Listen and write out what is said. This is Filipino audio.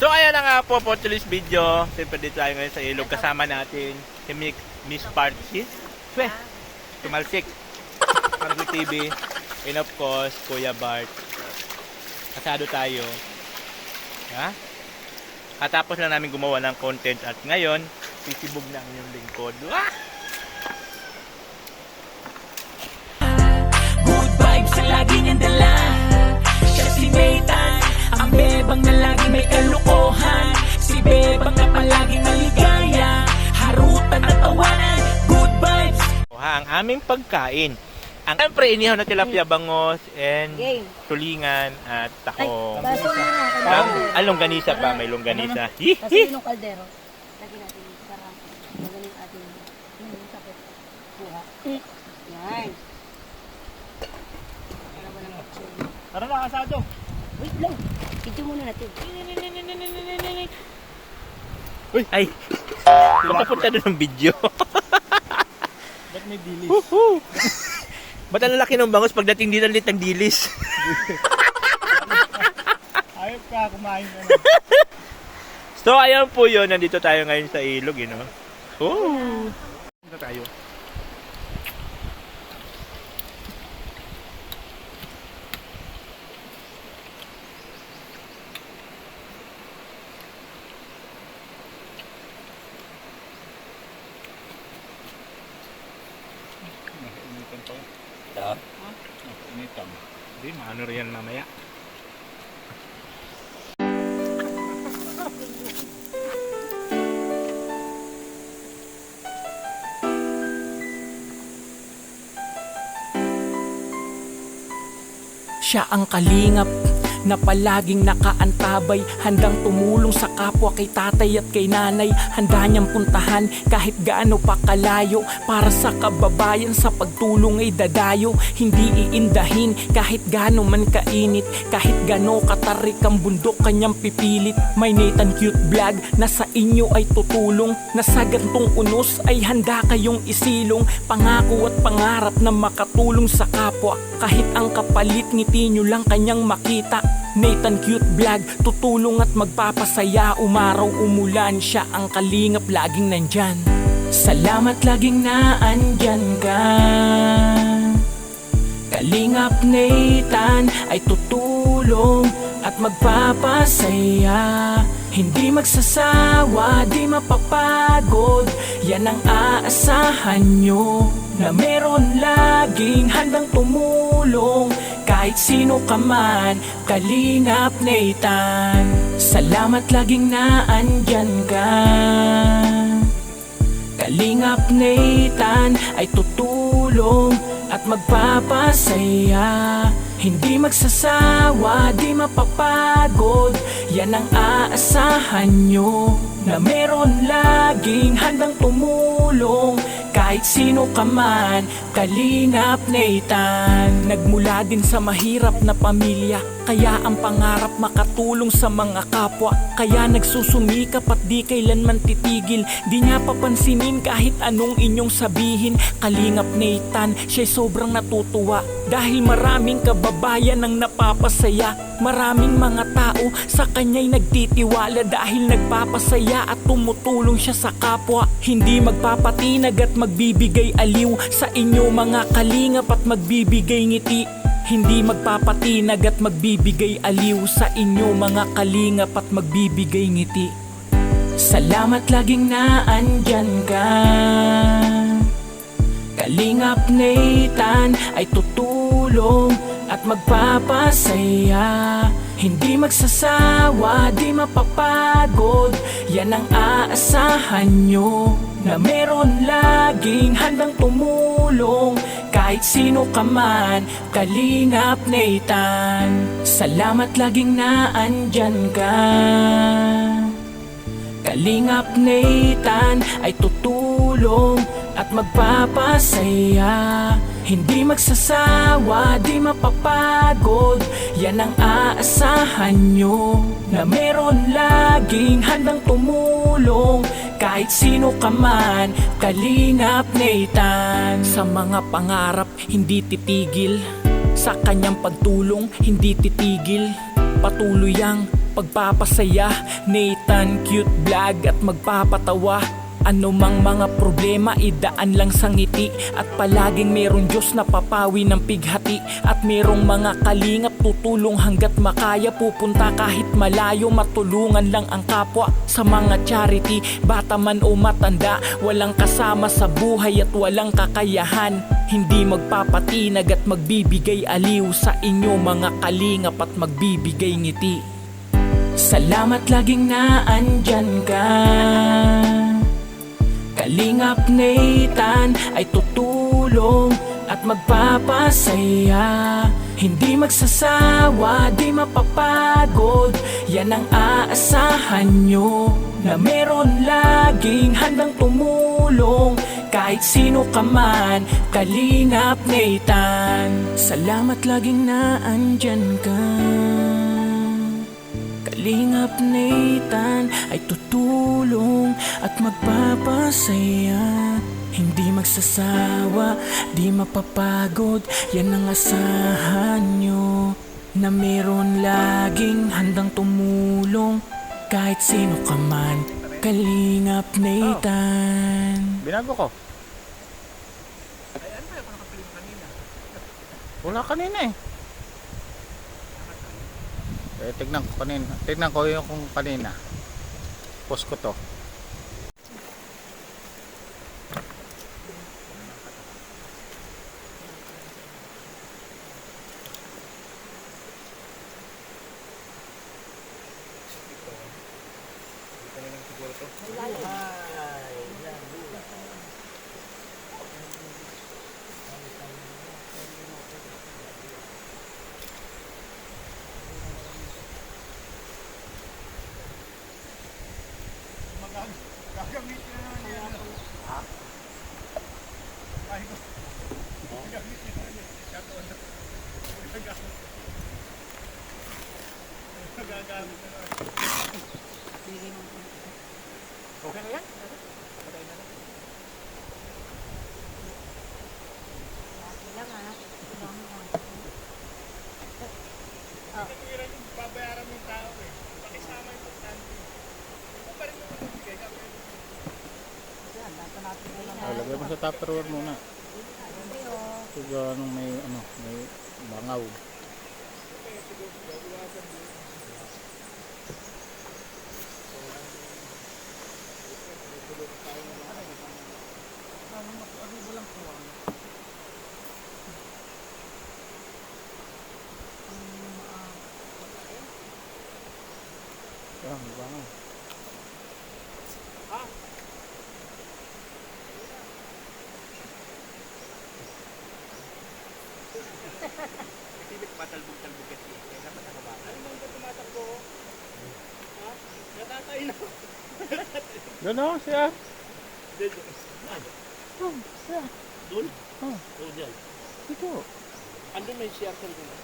So ayan na nga po for today's video. Siyempre dito tayo ngayon sa ilog. Kasama natin si Miss, Miss Party. Swe! Tumalsik. Margo TV. And of course, Kuya Bart. Kasado tayo. Ha? Katapos lang namin gumawa ng content at ngayon, sisibog na ang inyong lingkod. Ah! May kalukuhan Si bebang na palaging maligaya Harutan at tawanan Good vibes Ha, ang aming pagkain. Ang siyempre inihaw na tilapia bangos and Game. tulingan at Ay, takong. baso mo na. Ang, ang longganisa pa, may longganisa. Kasi Hihi! yung kaldero. Lagyan natin para magaling ating yung sakit. Kuha. Yan. Para na, kasado. Wait lang. Video muna natin. Uy! Ay! Baka punta doon ng video. Ba't may dilis? Woohoo! Ba't ang laki ng bangos pagdating dito lit ng dilis? Ayop ka, kumain ka na. so, ayan po yun. Nandito tayo ngayon sa ilog, you know. Oh! Punta tayo. Nakainitan pa. Yeah. Nakainitan. Hindi, maano rin yan mamaya. Siya ang kalingap na palaging nakaantabay. Handang tumulong sa kapwa kay tatay at kay nanay. Handa niyang puntahan kahit gaano pa kalayo. Para sa kababayan sa pagtulong ay dadayo. Hindi iindahin kahit gaano man kainit. Kahit gaano katarik ang bundok kanyang pipilit. May Nathan Cute Vlog na sa inyo ay tutulong. Na sa gantong unos ay handa kayong isilong. Pangako at pangarap na makatulong sa kapwa. Kahit ang kapalit ngiti nyo lang kanyang makita Nathan Cute Vlog, tutulong at magpapasaya. Umaraw umulan, siya. Ang kalingap laging nandyan. Salamat laging naandyan ka. Kalingap Nathan ay tutulong at magpapasaya. Hindi magsasawa, di mapapagod. Yan ang aasahan nyo Na meron laging handang tumulong Kahit sino ka man, Kalingap Nathan Salamat laging naandyan ka. Kalingap Nathan ay tutulong at magpapasaya. Hindi magsasawa, di mapapagod. Yan ang aasahan nyo Na meron laging handang tumulong Kahit sino ka man, Kalingap Nathan Nagmula din sa mahirap na pamilya Kaya ang pangarap makatulong sa mga kapwa. Kaya nagsusumikap at di kailanman titigil. Di niya papansinin kahit anong inyong sabihin. Kalingap Nathan, siya'y sobrang natutuwa Dahil maraming kababayan ang napapasaya Maraming mga tao sa kanya'y nagtitiwala Dahil nagpapasaya at tumutulong siya sa kapwa Hindi magpapatinag at magbibigay aliw Sa inyo mga kalingap at magbibigay ngiti hindi magpapatinag at magbibigay aliw sa inyo mga kalingap at magbibigay ngiti. Salamat laging naandyan ka. Kalingap Nathan ay tutulong at magpapasaya. Hindi magsasawa, di mapapagod. Yan ang aasahan nyo Na meron laging handang tumulong. Kahit sino ka man, Kalingap Nathan Salamat laging naandyan ka. Kalingap Nathan ay tutulong at magpapasaya. Hindi magsasawa, di mapapagod. Yan ang aasahan nyo Na meron laging handang tumulong. Kahit sino ka man, Kalingap Nathan. Sa mga pangarap, hindi titigil. Sa kanyang pagtulong, hindi titigil. Patuloy ang pagpapasaya. Nathan cute vlog at magpapatawa ano mang mga problema, idaan lang sa ngiti. At palaging merong Diyos na papawi ng pighati. At merong mga kalingap tutulong hanggat makaya. Pupunta kahit malayo, matulungan lang ang kapwa Sa mga charity, bata man o matanda Walang kasama sa buhay at walang kakayahan. Hindi magpapatinag at magbibigay aliw Sa inyo mga kalingap at magbibigay ngiti. Salamat laging naandyan ka Kalingap Nathan ay tutulong at magpapasaya. Hindi magsasawa, di mapapagod. Yan ang aasahan nyo Na meron laging handang tumulong. Kahit sino ka man, Kalingap Nathan Salamat laging naandyan ka Kalingap Nathan ay tutulong at magpapasaya. Hindi magsasawa, di mapapagod Yan ang asahan nyo. Na meron laging handang tumulong Kahit sino ka man. Kalingap Nathan Binago ko. Wala kanina eh. Eh, tignan ko kanina. Tignan ko yung kung kanina. Post ko to. Okay. Na yan? Wala nga. Dami nga. Babayaran mo yung tao eh. Pakisama yung pagkante. Ito pa rin mo magbigay ka. Oh, lagay mo sa tupperware muna. Ito anong may ano, may bangaw. Ah, may bangaw. Hindi patalbog-talbog kasi. Kaya dapat nakabata. Ano bang tumatakbo? Ha? Natatay na. Doon o, siya. Doon? Oh, Oo, dyan. ito. Andun may cell ko na.